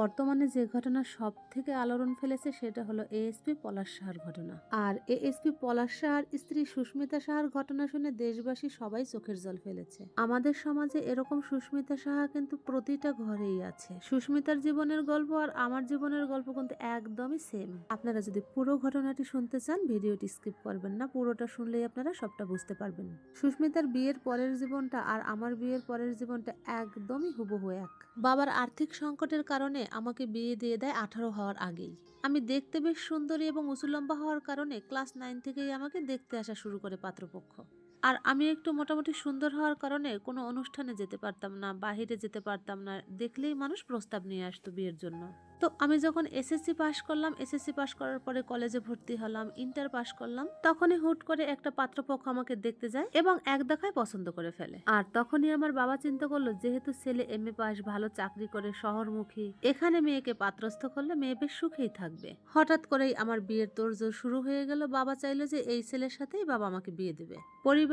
বর্তমানে যে ঘটনা সব থেকে আলোড়ন ফেলেছে সেটা হলো এএসপি পলাশ সাহার ঘটনা। আর এএসপি পলাশ সাহার স্ত্রী সুস্মিতা সাহার ঘটনা শুনে দেশবাসী সবাই চোখের জল ফেলেছে। আমাদের সমাজে এরকম সুস্মিতা সাহা কিন্তু প্রতিটা ঘরেই আছে। সুস্মিতার জীবনের গল্প আর আমার জীবনের গল্প কিন্তু একদমই সেম আপনারা যদি পুরো ঘটনাটি শুনতে চান, ভিডিওটি স্কিপ করবেন না, পুরোটা শুনলেই আপনারা সবটা বুঝতে পারবেন। সুস্মিতার বিয়ের পরের জীবনটা আর আমার বিয়ের পরের জীবনটা একদমই হুবহু এক। বাবার আর্থিক সংকটের কারণে আমাকে বিয়ে দিয়ে দেয় আঠারো হওয়ার আগেই। আমি দেখতে বেশ সুন্দরী এবং উঁচু লম্বা হওয়ার কারণে ক্লাস নাইন থেকেই আমাকে দেখতে আসা শুরু করে পাত্রপক্ষ। আর আমি একটু মোটামুটি সুন্দর হওয়ার কারণে কোনো অনুষ্ঠানে যেতে পারতাম না, বাহিরে যেতে পারতাম না। দেখলেই মানুষ প্রস্তাব নিয়ে আসতো বিয়ের জন্য। তো আমি যখন এসএসসি পাশ করলাম এসএসসি পাশ করার পরে কলেজে ভর্তি হলাম, ইন্টার পাশ করলাম, তখনই হুট করে একটা পাত্রপক্ষ আমাকে দেখতে যায় এবং এক দেখায় পছন্দ করে ফেলে। আর তখনই আমার বাবা চিন্তা করল, যেহেতু ছেলে এম এ পাস ভালো চাকরি করে, শহরমুখী, এখানে মেয়েকে পাত্রস্থ করলে মেয়ে বেশ সুখেই থাকবে। হঠাৎ করেই আমার বিয়ের তোড়জোড় শুরু হয়ে গেল। বাবা চাইলো যে এই ছেলের সাথেই বাবা আমাকে বিয়ে দেবে।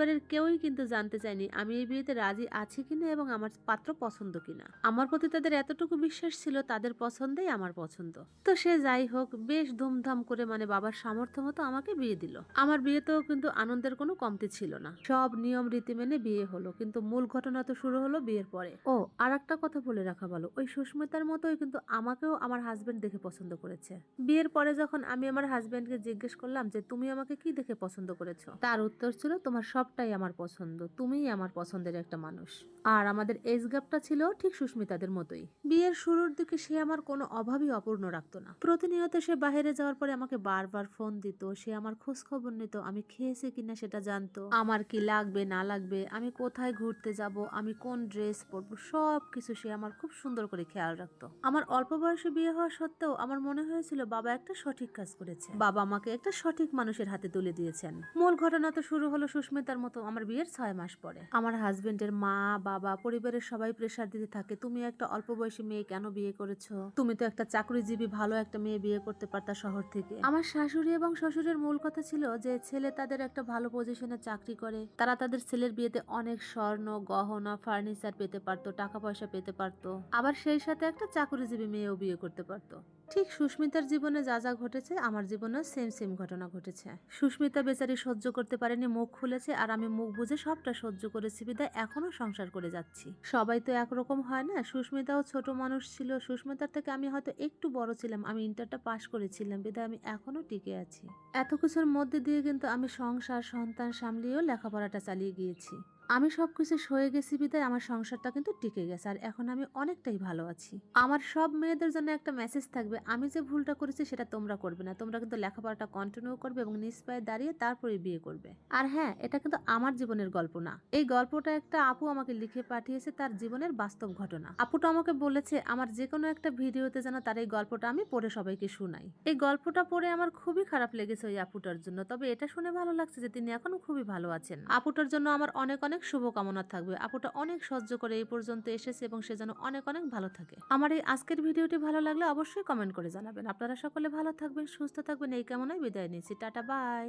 পরিবারের কেউই কিন্তু জানতে চায়নি আমি এই বিয়েতে রাজি আছি কিনা এবং আমার পাত্র পছন্দ কিনা। আমার প্রতি তাদের এতটুকু বিশ্বাস ছিল তাদের পছন্দেই আমার পছন্দ। তো সে যাই হোক, বেশ ধুমধাম করে মানে বাবার সামর্থ্য মতো আমাকে বিয়ে দিল। আমার বিয়েতেও কিন্তু আনন্দের কোনো কমতি ছিল না। সব নিয়ম রীতি মেনে বিয়ে হলো, কিন্তু মূল ঘটনা তো শুরু হলো বিয়ের পরে। ও আর একটা কথা বলে রাখা ভালো, ওই সুস্মিতার মতোই কিন্তু আমাকেও আমার হাজবেন্ড দেখে পছন্দ করেছে। বিয়ের পরে যখন আমি আমার হাজবেন্ডকে জিজ্ঞেস করলাম যে, তুমি আমাকে কি দেখে পছন্দ করেছ? তার উত্তর ছিল, তোমার সবটাই আমার পছন্দ। তুমিই আমার পছন্দের একটা মানুষ। আর আমাদের এজ গ্যাপটা ছিল ঠিক সুস্মিতাদের মতোই। বিয়ের শুরুর দিকে সে আমার কোনো অভাবই অপূর্ণ রাখতো না। প্রতিনিয়ত সে বাইরে যাওয়ার পরে আমাকে বারবার ফোন দিত, সে আমার খোঁজ খবর নিত, আমি খেয়েছি কিনা সেটা জানতো। আমার কি লাগবে, না লাগবে, আমি কোথায় ঘুরতে যাব, আমি কোন ড্রেস পরবো সব কিছু সে আমার খুব সুন্দর করে খেয়াল রাখতো। আমার অল্প বয়সে বিয়ে হওয়া সত্ত্বেও আমার মনে হয়েছিল বাবা একটা সঠিক কাজ করেছে। বাবা আমাকে একটা সঠিক মানুষের হাতে তুলে দিয়েছেন। মূল ঘটনা তো শুরু হলো সুস্মিতার মতো আমার বিয়ের ছয় মাস পরে। আমার হাজবেন্ডের মা, বাবা, পরিবারের সবাই প্রেশার দিতে থাকে, তুমি একটা অল্প বয়সী মেয়ে কেন বিয়ে করেছ? তুমি তো একটা চাকরিজীবী, ভালো একটা মেয়ে বিয়ে করতে পারতা শহর থেকে। আমার শাশুড়ি এবং শ্বশুরের মূল কথা ছিল যে, ছেলে তাদের একটা ভালো পজিশনে চাকরি করে। তারা তাদের ছেলের বিয়েতে অনেক স্বর্ণ, গহনা ফার্নিচার পেতে পারতো টাকা পয়সা পেতে পারতো। আবার সেই সাথে একটা চাকরিজীবী মেয়েও বিয়ে করতে পারতো। ঠিক সুস্মিতার জীবনে যা যা ঘটেছে, আমার জীবনেও সেম সেম ঘটনা ঘটেছে। সুস্মিতা বেচারি সহ্য করতে পারেনি, মুখ খুলেছে আর আমি মুখ বুঝে সবটা সহ্য করেছি, বিদায় এখনও সংসার করে যাচ্ছি। সবাই তো একরকম হয় না? সুস্মিতাও ছোট মানুষ ছিল, সুস্মিতার থেকে আমি হয়তো একটু বড় ছিলাম, আমি ইন্টারটা পাশ করেছিলাম, বিদায় আমি এখনও টিকে আছি। এত কিছুর মধ্যে দিয়ে কিন্তু আমি সংসার, সন্তান সামলিয়েও লেখাপড়াটা চালিয়ে গিয়েছি। আমি সব কিছু সয়ে গেছি বিদায়, আমার সংসারটা কিন্তু টিকে গেছে আর এখন আমি অনেকটাই ভালো আছি। আমার সব মেয়েদের জন্য একটা মেসেজ থাকবে, আমি যে ভুলটা করেছি সেটা তোমরা করবে না। তোমরা কিন্তু লেখাপড়াটা কন্টিনিউ করবে এবং নিজ পায়ে দাঁড়িয়ে তারপরে বিয়ে করবে। আর হ্যাঁ এটা কিন্তু আমার জীবনের গল্প না। এই গল্পটা একটা আপু আমাকে লিখে পাঠিয়েছে তার জীবনের বাস্তব ঘটনা। আপুটা আমাকে বলেছে, আমার যে কোনো একটা ভিডিওতে যেন তার এই গল্পটা আমি পড়ে সবাইকে শুনাই। এই গল্পটা পড়ে আমার খুবই খারাপ লেগেছে ওই আপুটার জন্য, তবে এটা শুনে ভালো লাগছে যে তিনি এখন খুবই ভালো আছেন। আপুটার জন্য আমার অনেক অনেক অনেক শুভকামনা থাকবে। আপুটা অনেক সহ্য করে এই পর্যন্ত এসেছে এবং সে যেন অনেক অনেক ভালো থাকে। আমার এই আজকের ভিডিওটি ভালো লাগলে অবশ্যই কমেন্ট করে জানাবেন। আপনারা সকলে ভালো থাকবেন, সুস্থ থাকবেন। এই কামনায় বিদায় নিচ্ছি। Tata, bye.